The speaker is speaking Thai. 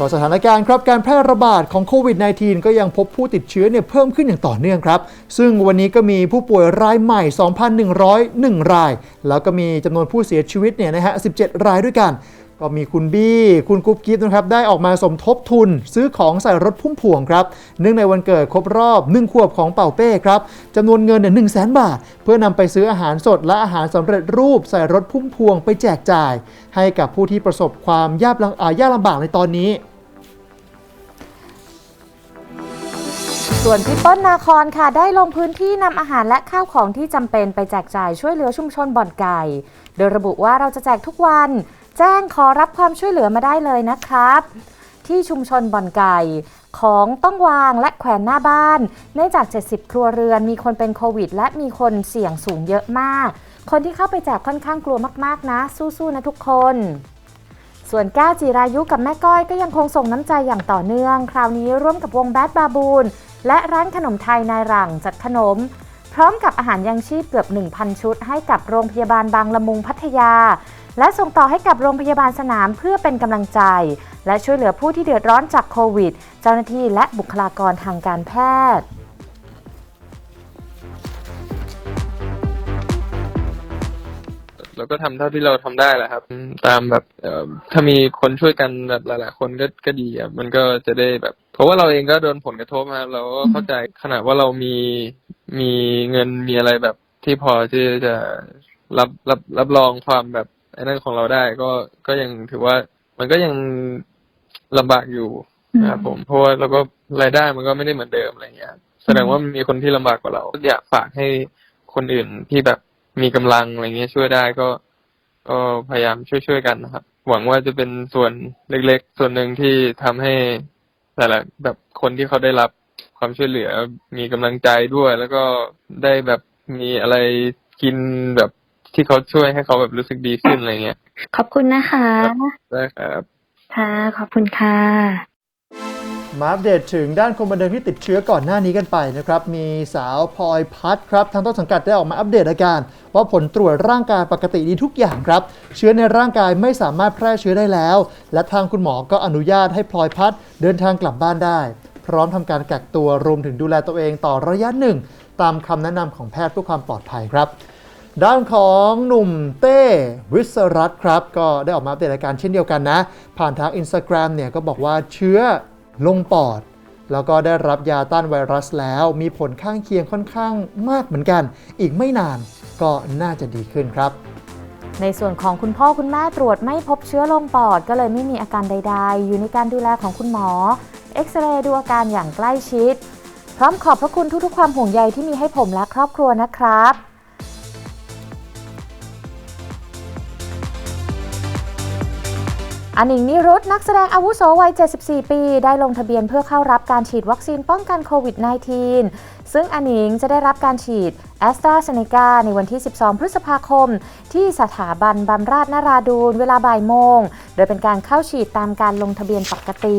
ก็สถานการณ์ครับการแพร่ระบาดของโควิด -19 ก็ยังพบผู้ติดเชื้อเนี่ยเพิ่มขึ้นอย่างต่อเนื่องครับ ซึ่งวันนี้ก็มีผู้ป่วยรายใหม่ 2,101 ราย แล้วก็มีจำนวนผู้เสียชีวิตเนี่ยนะฮะ 17 รายด้วยกัน ก็มีคุณบี้ คุณกุ๊บกิ๊บนะครับ ได้ออกมาสมทบทุนซื้อของใส่รถพุ่มพวงครับ เนื่องในวันเกิดครบรอบ 1 ขวบของเป่าเป้ครับจำนวนเงินเนี่ยหนึ่งแสนบาท เพื่อนำไปซื้ออาหารสดและอาหารสำเร็จรูปใส่รถพุ่มพวงไปแจกจ่าย ให้กับผู้ที่ประสบความยากลำอ่ายากลำบากในตอนนี้ส่วนพี่เปิ้ลนาคอนค่ะ ได้ลงพื้นที่นำอาหารและข้าวของที่จำเป็นไปแจกจ่ายช่วยเหลือชุมชนบ่อนไก่ โดยระบุว่าเราจะแจกทุกวัน แจ้งขอรับความช่วยเหลือมาได้เลยนะครับ ที่ชุมชนบ่อนไก่ของต้องวางและแขวนหน้าบ้าน เนื่องจาก 70 ครัวเรือนมีคนเป็นโควิด และมีคนเสี่ยงสูงเยอะมาก คนที่เข้าไปแจกค่อนข้างกลัวมากๆนะ สู้ๆนะทุกคน ส่วนก้าวจีรายุกับแม่ก้อยก็ยังคงส่งน้ำใจอย่างต่อเนื่อง คราวนี้ร่วมกับวงแบดบาบูนและร้านขนมไทยนายหลังจัดขนม พร้อมกับอาหารยังชีพเกือบ 1,000 ชุด ให้กับโรงพยาบาลบางละมุงพัทยา และส่งต่อให้กับโรงพยาบาลสนามเพื่อเป็นกำลังใจ และช่วยเหลือผู้ที่เดือดร้อนจากโควิด เจ้าหน้าที่และบุคลากรทางการแพทย์เราก็ทำเท่าที่เราทำได้แหละครับ ตามแบบถ้ามีคนช่วยกันแบบหลาย ๆ คนก็ก็ดีครับมันก็จะได้แบบ เพราะว่าเราเองก็โดนผลกระทบมาเราก็เข้าใจขนาดว่าเรามี มีเงินมีอะไรแบบที่พอที่จะรับรับรับรองความแบบไอ้นั่นของเราได้ก็ก็ยังถือว่า มันก็ยังลำบากอยู่นะครับผมเพราะว่าเราก็รายได้มันก็ไม่ได้เหมือนเดิมอะไรเงี้ย แสดงว่ามันมีคนที่ลำบากกว่าเราอยากฝากให้คนอื่นที่แบบมีกำลังอะไรเงี้ยช่วยได้ก็ก็พยายามช่วยๆกันนะครับ หวังว่าจะเป็นส่วนเล็กๆ ส่วนหนึ่งที่ทำให้แต่ละแบบคนที่เขาได้รับ ความช่วยเหลือ มีกำลังใจด้วย แล้วก็ได้แบบมีอะไรกินแบบที่เขาช่วยให้เขาแบบรู้สึกดีขึ้นอะไรเงี้ยขอบคุณนะคะได้ครับค่ะขอบคุณค่ะมาอัปเดตถึงด้านคนบันเทิงที่ติดเชื้อก่อนหน้านี้กันไปนะครับ มีสาวพลอยพัดครับ ทางต้นสังกัดได้ออกมาอัปเดตอาการว่าผลตรวจร่างกายปกติดีทุกอย่างครับ เชื้อในร่างกายไม่สามารถแพร่เชื้อได้แล้ว และทางคุณหมอก็อนุญาตให้พลอยพัดเดินทางกลับบ้านได้ พร้อมทำการกักตัวรวมถึงดูแลตัวเองต่อระยะหนึ่ง ตามคำแนะนำของแพทย์เพื่อความปลอดภัยครับ ด้านของหนุ่มเต้วิศรัตน์ครับ ก็ได้ออกมาอัปเดตอาการเช่นเดียวกันนะ ผ่านทาง Instagram เนี่ยก็บอกว่าเชื้อลงปอดแล้วก็ได้รับยาต้านไวรัสแล้ว มีผลข้างเคียงค่อนข้างมากเหมือนกัน อีกไม่นานก็น่าจะดีขึ้นครับ ในส่วนของคุณพ่อคุณแม่ตรวจไม่พบเชื้อลงปอด ก็เลยไม่มีอาการใด ๆ อยู่ในการดูแลของคุณหมอ เอ็กซเรย์ดูอาการอย่างใกล้ชิด พร้อมขอบพระคุณทุกๆ ความห่วงใยที่มีให้ผมและครอบครัวนะครับอันหนิงนิรุตนักแสดงอาวุโสวัย 74 ปี ได้ลงทะเบียนเพื่อเข้ารับการฉีดวัคซีนป้องกันโควิด -19 ซึ่งอันหนิงจะได้รับการฉีดแอสตราเซเนกาในวันที่ 12 พฤษภาคม ที่สถาบันบำราศนราดูนเวลาบ่ายโมง โดยเป็นการเข้าฉีดตามการลงทะเบียนปกติ